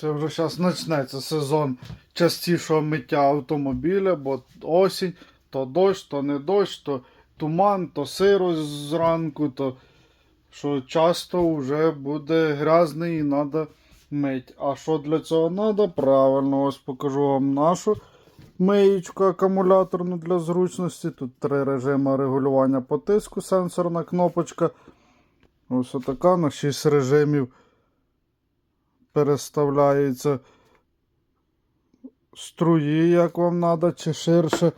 Це вже зараз почнеться сезон частішого миття автомобіля, бо осінь, то дощ, то не дощ, то туман, то сиро зранку, то що часто вже буде грязний і треба мить. А що для цього треба? Правильно, ось покажу вам нашу миєчку акумуляторну для зручності. Тут три режими регулювання по тиску, сенсорна кнопочка. Ось така на 6 режимів переставляється струї, як вам треба, чи ширше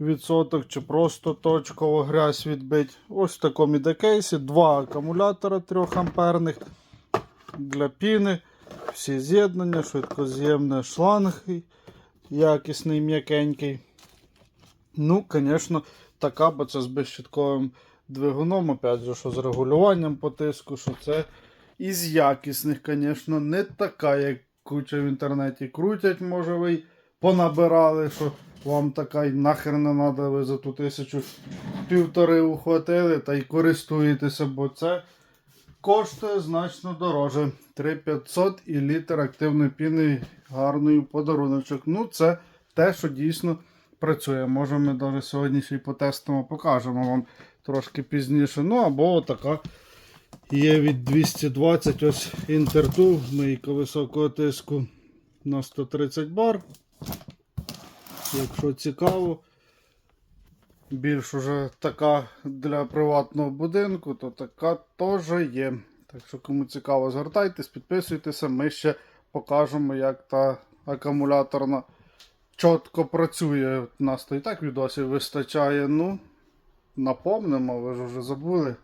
відсоток, чи просто точково грязь відбить. Ось в такому іде кейсі. Два акумулятора 3 амперних для піни. Всі з'єднання, швидкоз'ємний шланг якісний, м'якенький. Ну, звісно, така, бо це з безщитковим двигуном, опять же, що з регулюванням по тиску, що це із якісних, звісно, не така, як куча в інтернеті крутять, може ви понабирали, що вам така й нахер не треба, ви за ту тисячу півтори ухватили та й користуєтеся, бо це коштує значно дороже. 3500 і літр активної піни гарний подаруночок. Ну, це те, що дійсно працює. Може, ми навіть сьогодні ще й потестимо, покажемо вам трошки пізніше. Ну, або така є від 220 ось інтерту, мийка високого тиску на 130 бар. Якщо цікаво, більш уже така для приватного будинку, то така теж є. Так що, кому цікаво, звертайтесь, підписуйтеся, ми ще покажемо, як та акумуляторна чітко працює. У нас то і так відосів вистачає. Ну, напомнимо, ви ж вже забули.